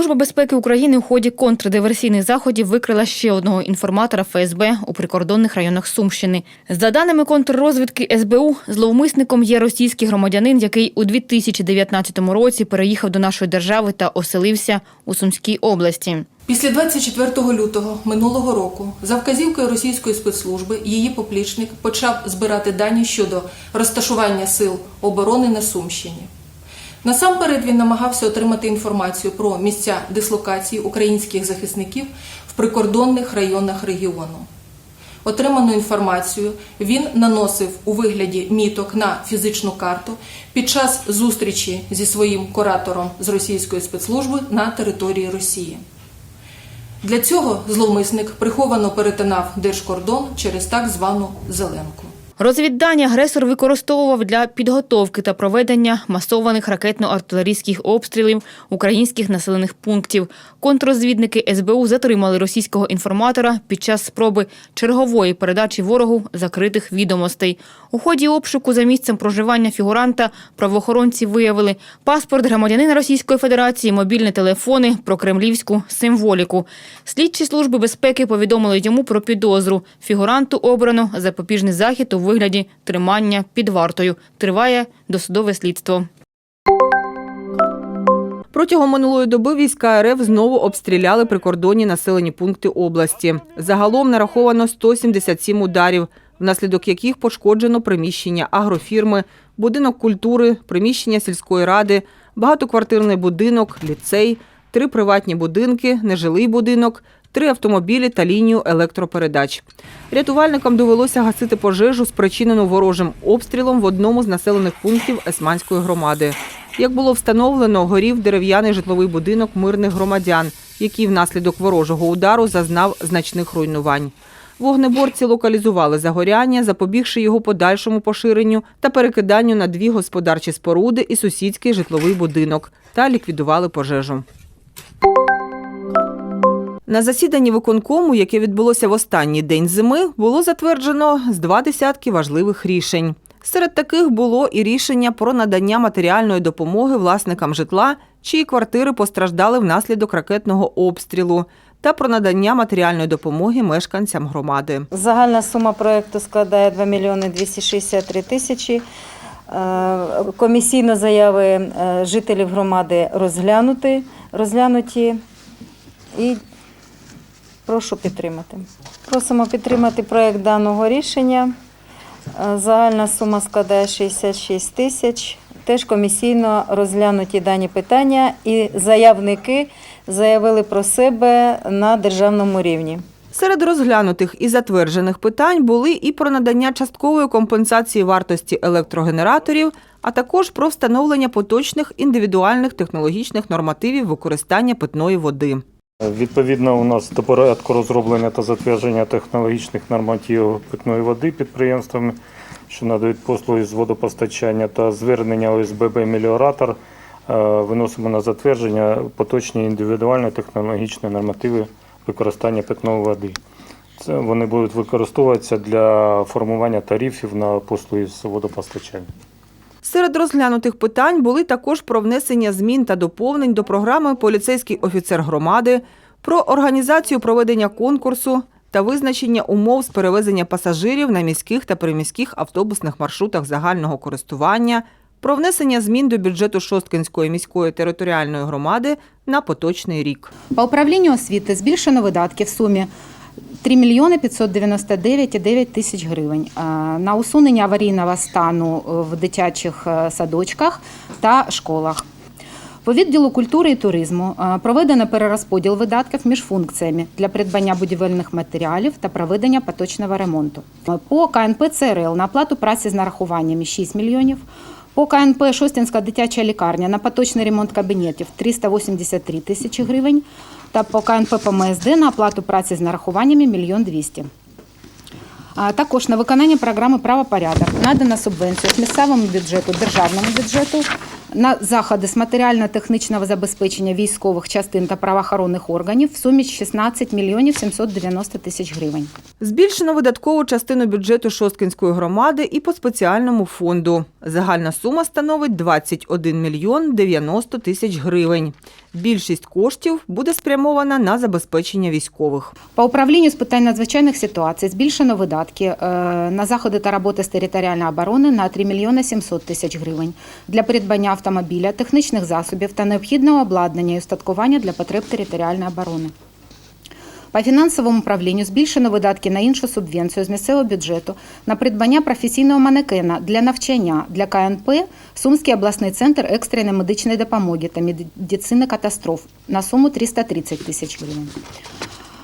Служба безпеки України у ході контрдиверсійних заходів викрила ще одного інформатора ФСБ у прикордонних районах Сумщини. За даними контррозвідки СБУ, зловмисником є російський громадянин, який у 2019 році переїхав до нашої держави та оселився у Сумській області. Після 24 лютого минулого року за вказівкою російської спецслужби її поплічник почав збирати дані щодо розташування сил оборони на Сумщині. Насамперед він намагався отримати інформацію про місця дислокації українських захисників в прикордонних районах регіону. Отриману інформацію він наносив у вигляді міток на фізичну карту під час зустрічі зі своїм куратором з російської спецслужби на території Росії. Для цього зловмисник приховано перетинав держкордон через так звану зеленку. Розвіддані агресор використовував для підготовки та проведення масованих ракетно-артилерійських обстрілів українських населених пунктів. Контррозвідники СБУ затримали російського інформатора під час спроби чергової передачі ворогу закритих відомостей. У ході обшуку за місцем проживання фігуранта правоохоронці виявили паспорт громадянина Російської Федерації, мобільні телефони, про кремлівську символіку. Слідчі служби безпеки повідомили йому про підозру. Фігуранту обрано запобіжний захід у вигляді тримання під вартою. Триває досудове слідство. Протягом минулої доби війська РФ знову обстріляли прикордонні населені пункти області. Загалом нараховано 177 ударів, внаслідок яких пошкоджено приміщення агрофірми, будинок культури, приміщення сільської ради, багатоквартирний будинок, ліцей, три приватні будинки, нежилий будинок, три автомобілі та лінію електропередач. Рятувальникам довелося гасити пожежу, спричинену ворожим обстрілом в одному з населених пунктів Есманської громади. Як було встановлено, горів дерев'яний житловий будинок мирних громадян, який внаслідок ворожого удару зазнав значних руйнувань. Вогнеборці локалізували загоряння, запобігши його подальшому поширенню та перекиданню на дві господарчі споруди і сусідський житловий будинок та ліквідували пожежу. На засіданні виконкому, яке відбулося в останній день зими, було затверджено з два десятки важливих рішень. Серед таких було і рішення про надання матеріальної допомоги власникам житла, чиї квартири постраждали внаслідок ракетного обстрілу, та про надання матеріальної допомоги мешканцям громади. Загальна сума проєкту складає 2 мільйони 263 тисячі. Е, Комісійно заяви е, жителів громади розглянути, розглянуті і прошу підтримати. Просимо підтримати проєкт даного рішення. Е, Загальна сума складає 66 тисяч. Теж комісійно розглянуті дані питання, і заявники заявили про себе на державному рівні. Серед розглянутих і затверджених питань були і про надання часткової компенсації вартості електрогенераторів, а також про встановлення поточних індивідуальних технологічних нормативів використання питної води. Відповідно, у нас до порядку розроблення та затвердження технологічних нормативів питної води підприємствами, що надають послуги з водопостачання та звернення ОСББ «Меліоратор», е, виносимо на затвердження поточні індивідуальні технологічні нормативи використання питної води. Це вони будуть використовуватися для формування тарифів на послуги з водопостачання. Серед розглянутих питань були також про внесення змін та доповнень до програми Поліцейський офіцер громади, про організацію проведення конкурсу та визначення умов з перевезення пасажирів на міських та приміських автобусних маршрутах загального користування, про внесення змін до бюджету Шосткинської міської територіальної громади на поточний рік. По управлінню освіти збільшено видатки в сумі 3 мільйони 599,9 тисяч гривень на усунення аварійного стану в дитячих е, садочках та школах. По відділу культури і туризму е, проведено перерозподіл видатків між функціями для придбання будівельних матеріалів та проведення поточного ремонту. По КНП ЦРЛ на оплату праці з нарахуваннями 6 мільйонів. По КНП Шостінська дитяча лікарня на поточний ремонт кабінетів 383 тисячі гривень та по КНП ПМСД на оплату праці з нарахуваннями 1 мільйон 200. Також на виконання програми правопорядок надана субвенція з місцевому бюджету, державному бюджету на заходи з матеріально-технічного забезпечення військових частин та правоохоронних органів в сумі 16 мільйонів 790 тисяч гривень. Збільшено видаткову частину бюджету Шосткинської громади і по спеціальному фонду. Загальна сума становить 21 мільйон 90 тисяч гривень. Більшість коштів буде спрямована на забезпечення військових. По управлінню з питань надзвичайних ситуацій збільшено видатки е, на заходи та роботи з територіальної оборони на 3 мільйони 700 тисяч гривень для придбання автомобіля, технічних засобів та необхідного обладнання і устаткування для потреб територіальної оборони. По фінансовому управлінню збільшено видатки на іншу субвенцію з місцевого бюджету на придбання професійного манекена для навчання для КНП Сумський обласний центр екстреної медичної допомоги та медицини катастроф на суму 330 тисяч гривень.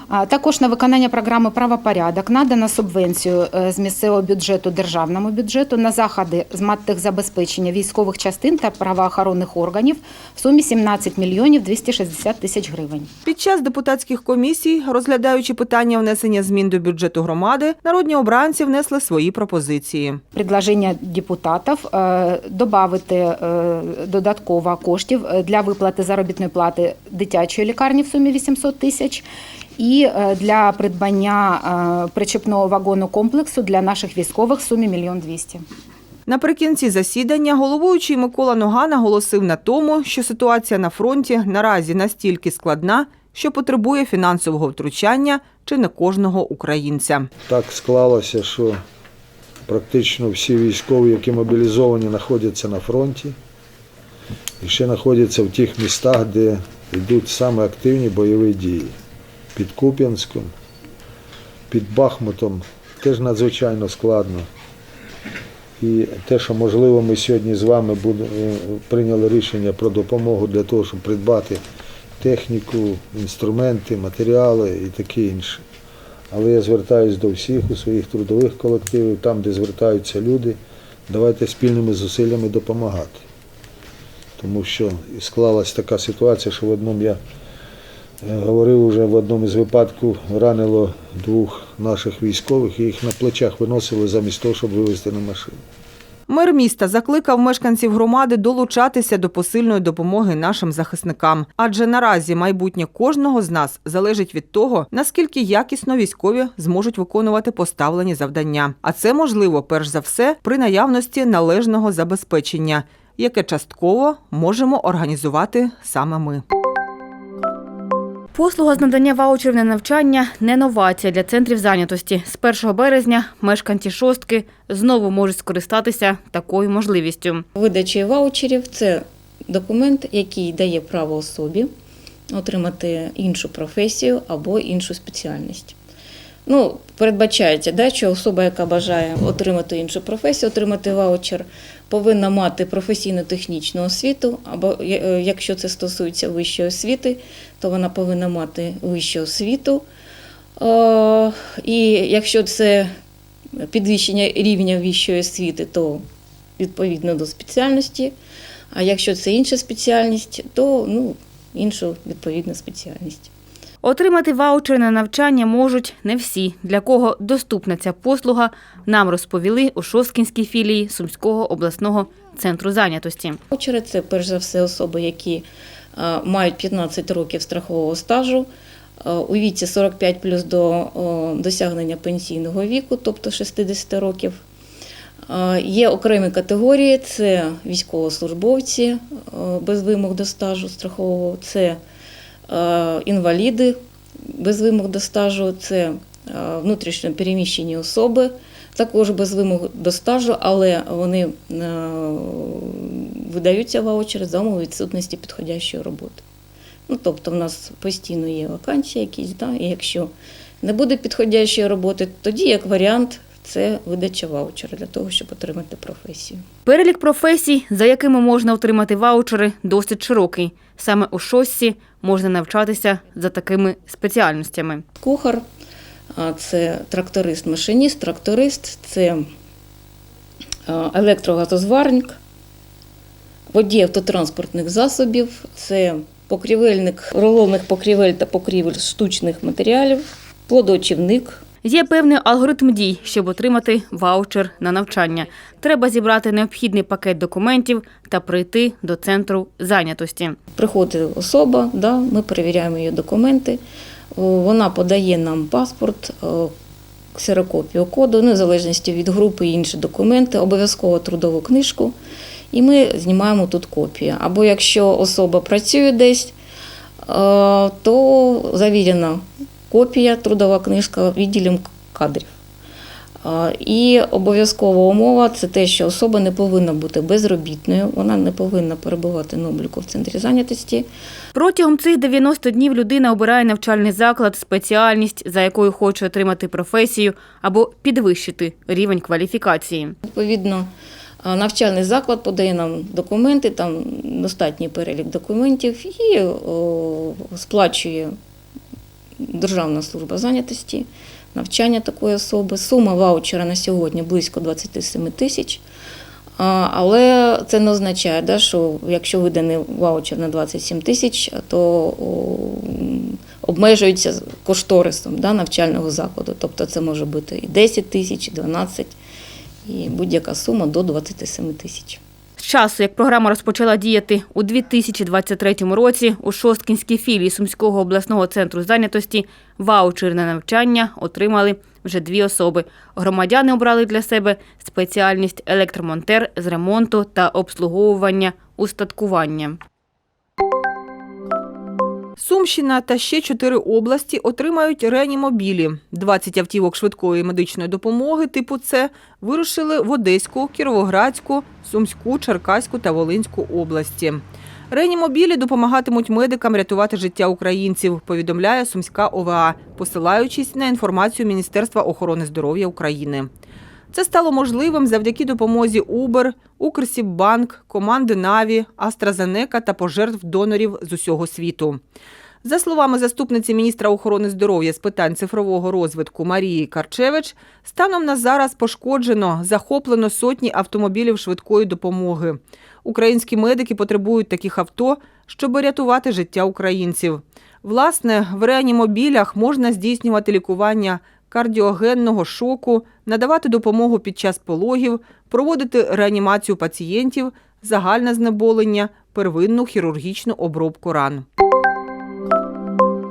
Також на виконання програми правопорядок надано субвенцію е, з місцевого бюджету державному бюджету на заходи з забезпечення військових частин та правоохоронних органів в сумі 17 мільйонів 260 тисяч гривень. Під час депутатських комісій, розглядаючи питання внесення змін до бюджету громади, народні обранці внесли свої пропозиції. Предложення депутатів е, додати е, додатково коштів для виплати заробітної плати дитячої лікарні в сумі 800 тисяч і е, для придбання е, причепного вагону комплексу для наших військових в сумі мільйон 200. Наприкінці засідання головуючий Микола Нога наголосив на тому, що ситуація на фронті наразі настільки складна, що потребує фінансового втручання чи не кожного українця. Так склалося, що практично всі військові, які мобілізовані, знаходяться на фронті і ще знаходяться в тих містах, де йдуть саме активні бойові дії. Під Куп'янськом, під Бахмутом теж надзвичайно складно. І те, що можливо ми сьогодні з вами е, прийняли рішення про допомогу для того, щоб придбати техніку, інструменти, матеріали і таке інше. Але я звертаюся до всіх у своїх трудових колективів, там, де звертаються люди, давайте спільними зусиллями допомагати. Тому що склалась така ситуація, що в одному я говорив уже в одному із випадків ранило двох наших військових і їх на плечах виносили замість того, щоб вивезти на машину. Мер міста закликав мешканців громади долучатися до посильної допомоги нашим захисникам, адже наразі майбутнє кожного з нас залежить від того, наскільки якісно військові зможуть виконувати поставлені завдання. А це можливо перш за все при наявності належного забезпечення, яке частково можемо організувати саме ми. Послуга з надання ваучерів на навчання не новація для центрів зайнятості. З 1 березня мешканці шостки знову можуть скористатися такою можливістю. Видача ваучерів це документ, який дає право особі отримати іншу професію або іншу спеціальність. Ну, передбачається, да, що особа, яка бажає отримати іншу професію, отримати ваучер, повинна мати професійно-технічну освіту, або е, якщо це стосується вищої освіти, то вона повинна мати вищу освіту. Е, І якщо це підвищення рівня вищої освіти, то відповідно до спеціальності. А якщо це інша спеціальність, то ну, іншу відповідну спеціальність. Отримати ваучер на навчання можуть не всі. Для кого доступна ця послуга, нам розповіли у Шосткінській філії Сумського обласного центру зайнятості. Ваучери – це перш за все особи, які е, мають 15 років страхового стажу. е, У віці 45 плюс до досягнення пенсійного віку, тобто 60 років. Е, Є окремі категорії: це військовослужбовці е, без вимог до стажу страхового, це е, інваліди без вимог до стажу, це е, внутрішньо переміщені особи, також без вимог до стажу, але вони е, видаються ваучери за умови відсутності підходящої роботи. Ну, тобто, в нас постійно є вакансії якісь, да? і якщо не буде підходящої роботи, тоді як варіант це видача ваучера для того, щоб отримати професію. Перелік професій, за якими можна отримати ваучери, досить широкий. Саме у шостці можна навчатися за такими спеціальностями. Кухар, це тракторист, машиніст, тракторист, це електрогазозварник, водій автотранспортних засобів, це покрівельник рулонних покрівель та покрівель штучних матеріалів, плодочівник. Є певний алгоритм дій, щоб отримати ваучер на навчання. Треба зібрати необхідний пакет документів та прийти до центру зайнятості. Приходить особа, да, ми перевіряємо її документи, вона подає нам паспорт, ксерокопію коду, незалежності від групи і інші документи, обов'язково трудову книжку, і ми знімаємо тут копію. Або якщо особа працює десь, то завірена копія, трудова книжка відділом кадрів. І обов'язкова умова це те, що особа не повинна бути безробітною, вона не повинна перебувати на обліку в центрі зайнятості. Протягом цих 90 днів людина обирає навчальний заклад, спеціальність, за якою хоче отримати професію або підвищити рівень кваліфікації. Відповідно, навчальний заклад подає нам документи, там достатній перелік документів і сплачує Державна служба зайнятості, навчання такої особи. Сума ваучера на сьогодні близько 27 тисяч. Але це не означає, да, що якщо виданий ваучер на 27 тисяч, то обмежується кошторисом да, навчального закладу. Тобто це може бути і 10 тисяч, і 12 і будь-яка сума до 27 тисяч. Часу, як програма розпочала діяти у 2023 році, у Шосткінській філії Сумського обласного центру зайнятості ваучер на навчання отримали вже дві особи. Громадяни обрали для себе спеціальність електромонтер з ремонту та обслуговування устаткування. Сумщина та ще чотири області отримають реанімобілі. 20 автівок швидкої медичної допомоги типу С вирушили в Одеську, Кіровоградську, Сумську, Черкаську та Волинську області. Реанімобілі допомагатимуть медикам рятувати життя українців, повідомляє Сумська ОВА, посилаючись на інформацію Міністерства охорони здоров'я України. Це стало можливим завдяки допомозі Uber, Укрсіббанк, команди Наві, AstraZeneca та пожертв донорів з усього світу. За словами заступниці міністра охорони здоров'я з питань цифрового розвитку Марії Карчевич, станом на зараз пошкоджено, захоплено сотні автомобілів швидкої допомоги. Українські медики потребують таких авто, щоб рятувати життя українців. Власне, в реанімобілях можна здійснювати лікування кардіогенного шоку, надавати допомогу під час пологів, проводити реанімацію пацієнтів, загальне знеболення, первинну хірургічну обробку ран.